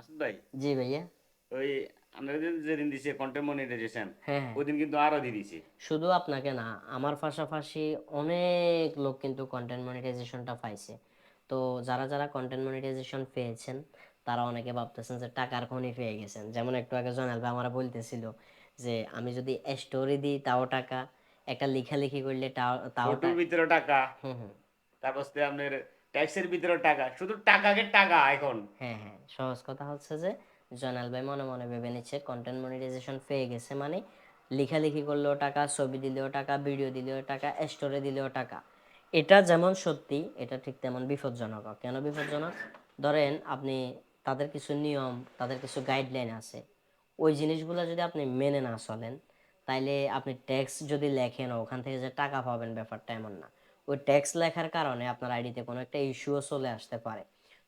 মাসুদ ভাই? জি ভাইয়া। ওই আমরা যেদিন- দিছে কন্টেন্ট মনিটাইজেশন হ্যাঁ। হ্যাঁ ওই দিন কিন্তু আরও দিয়ে দিছে। শুধু আপনাকে না আমার পাশাপাশি অনেক লোক কিন্তু কন্টেন্ট মনিটাইজেশনটা পাইছে। তো যারা যারা কন্টেন্ট মনিটাইজেশন পেয়েছেন তারা অনেকে ভাবতেছেন যে টাকার খনি পেয়ে গেছেন। যেমন একটু আগে জনাল ভাই আমার বলতেছিল যে আমি যদি স্টোরি দিই তাও টাকা একটা লেখালেখি করলে তাও তাও টাকা। ভিতরে টাকা হুম হুম। তারপর আপনার ট্যাক্সের ভিতরে টাকা, শুধু টাকাকে টাকা এখন। হ্যাঁ হ্যাঁ সহজ কথা হচ্ছে যে, জয়নাল ভাই মনে মনে ভেবে নিচ্ছে কন্টেন্ট মনিটাইজেশন পেয়ে গেছে মানে লেখালেখি করলেও টাকা, ছবি দিলেও টাকা ভিডিও দিলেও টাকা স্টোরে দিলেও টাকা। এটা যেমন সত্যি, এটা ঠিক তেমন বিপজ্জনক। কেন বিপজ্জনক? ধরেন আপনি তাদের কিছু নিয়ম, তাদের কিছু গাইডলাইন আছে। ওই জিনিসগুলো যদি আপনি মেনে না চলেন, তাইলে আপনি ট্যাক্স যদি লেখেন, ওখান থেকে যে টাকা পাবেন ব্যাপারটা এমন না। ওই ট্যাক্স লেখার কারণে আপনার আইডিতে কোনো একটা ইস্যুও চলে আসতে পারে।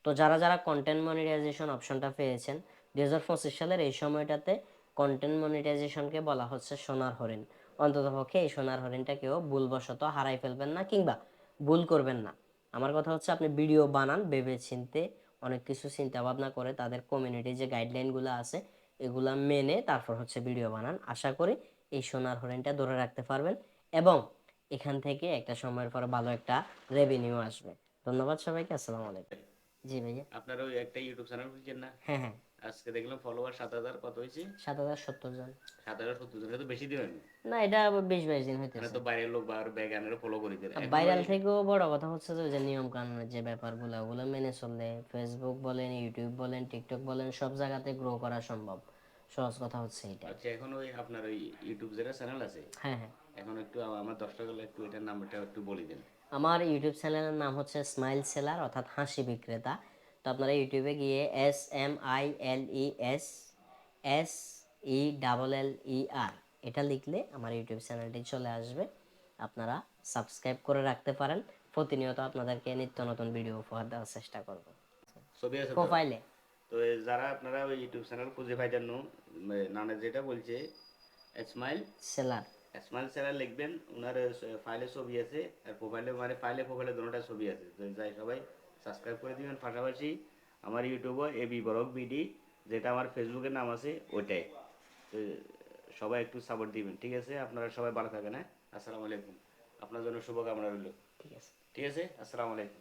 তো যারা যারা কন্টেন্ট মনিটাইজেশন অপশনটা পেয়েছেন, দুই হাজার পঁচিশ সালের এই সময়টাতে কন্টেন্ট মনিটাইজেশনকে বলা হচ্ছে সোনার হরিণ। অন্ততপক্ষে এই সোনার হরিণটা কেউ ভুলবশত হারাই ফেলবেন না কিংবা ভুল করবেন না। আমার কথা হচ্ছে আপনি ভিডিও বানান ভেবে চিনতে অনেক কিছু চিন্তা ভাবনা করে তাদের কমিউনিটির যে গাইডলাইনগুলো আছে, এগুলা মেনে তারপর হচ্ছে ভিডিও বানান। আশা করি এই সোনার হরিণটা ধরে রাখতে পারবেন এবং এখান থেকে একটা সময়ের পর ভালো একটা রেভিনিউ আসবে। ধন্যবাদ সবাইকে আসসালামু আলাইকুম। জি ভাইয়া। আপনার ওই একটা ইউটিউব চ্যানেল খুলছেন না? হ্যাঁ হ্যাঁ। আজকে দেখলাম ফলোয়ার সাত হাজার কত হয়েছে? সাত হাজার সত্তর জন। সাত হাজার সত্তর জন তো বেশি দিন হয়নি না এটা বিশ বাইশ দিন মানে হইতেছে তো বাইরের লোক বা ব্যাগানের ফলো করে দেয় এখন ভাইরাল থেকেও বড় কথা হচ্ছে যে নিয়ম কানুনের যে ব্যাপারগুলো ওগুলো মেনে চললে ফেসবুক বলেন ইউটিউব বলেন টিকটক বলেন সব জায়গাতে গ্রো করা সম্ভব। সহজ কথা হচ্ছে এটা। আচ্ছা এখন ওই আপনার ওই ইউটিউব যেটা চ্যানেল আছে? হ্যাঁ হ্যাঁ। আমার দশটা গেলে একটু এটার নামটা একটু বলে দেন। আমার ইউটিউব চ্যানেলের নাম হচ্ছে স্মাইল সেলার অর্থাৎ হাসি বিক্রেতা। তো আপনারা ইউটিউবে গিয়ে S M I L E S S E double L E R এটা লিখলে আমার ইউটিউব চ্যানেলটি চলে আসবে। আপনারা সাবস্ক্রাইব করে রাখতে পারেন। প্রতিনিয়ত আপনাদেরকে নিত্য নতুন ভিডিও উপহার দেওয়ার চেষ্টা করব? প্রোফাইলে তো যারা আপনারা ওই ইউটিউব চ্যানেল খুঁজে পাইতেন নানা যেটা বলছে স্মাইল সেলার। স্মাইল চ্যানেল লিখবেন ওনার ফাইলে ছবি আছে আর প্রোফাইলে মানে ফাইলে প্রোফাইলে দুটোটা ছবি আছে। যাই সবাই সাবস্ক্রাইব করে দিবেন। পাশাপাশি আমার ইউটিউবে এবি বরক বিডি যেটা আমার ফেসবুকের নাম আছে ওইটাই। তো সবাই একটু সাপোর্ট দিবেন ঠিক আছে? আপনারা সবাই ভালো থাকেন হ্যাঁ? আসসালামু আলাইকুম। আপনার জন্য শুভকামনা রইল। ঠিক আছে। ঠিক আছে? আসসালামু আলাইকুম।